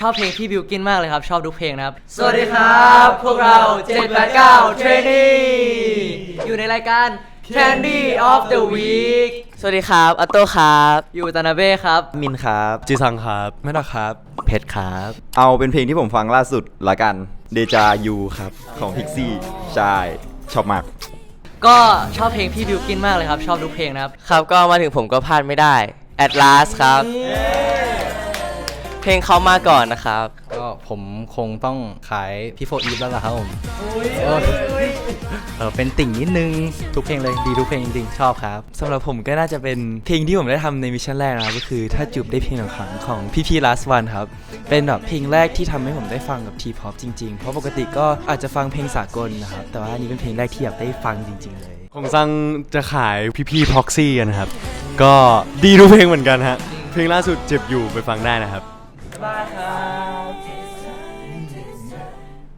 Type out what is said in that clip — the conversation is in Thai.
ชอบเพลงพี่บิวกินมากเลยครับ ชอบทุกเพลงนะครับ สวัสดีครับ พวกเรา 789 Trainee อยู่ในรายการ Candy of the Week สวัสดีครับอัตโต้ครับ อยู่ตานาเบ้ครับ มินครับ จีซังครับไม่ดอกครับ เพชรครับ เอาเป็นเพลงที่ผมฟังล่าสุดละกันเดจายูครับของพิกซี่ใช่ชอบมาก ก็ชอบเพลงพี่บิวกินมากเลยครับ ชอบทุกเพลงนะครับ ครับก็มาถึงผมก็พลาดไม่ได้ At Last ครับ เพลงเขามาก่อนนะครับ ก็ผมคงต้องขายพี่โฟอีฟแล้วล่ะครับผมเออเออเป็นติ่งนิดนึง ทุกเพลงเลยดีทุกเพลงจริงๆชอบครับ สำหรับผมก็น่าจะเป็นเพลงที่ผมได้ทำในมิชชั่นแรกนะครับก็คือถ้าจูบได้เพียงหนึ่งครั้งของพี่พี่ last one ครับ เป็นแบบเพลงแรกที่ทำให้ผมได้ฟังกับทีพ o p จริงๆ เพราะปกติก็อาจจะฟังเพลงสากลนะครับ แต่ว่าอันนี้เป็นเพลงแรกที่อยากได้ฟังจริง ๆ เลยผมซังจะขายพี่พี่พ็อกซี่กันนะครับ ก็ดีทุกเพลงเหมือนกันฮะ เพลงล่าสุดเจ็บอยู่ไปฟังได้นะครับ 拜拜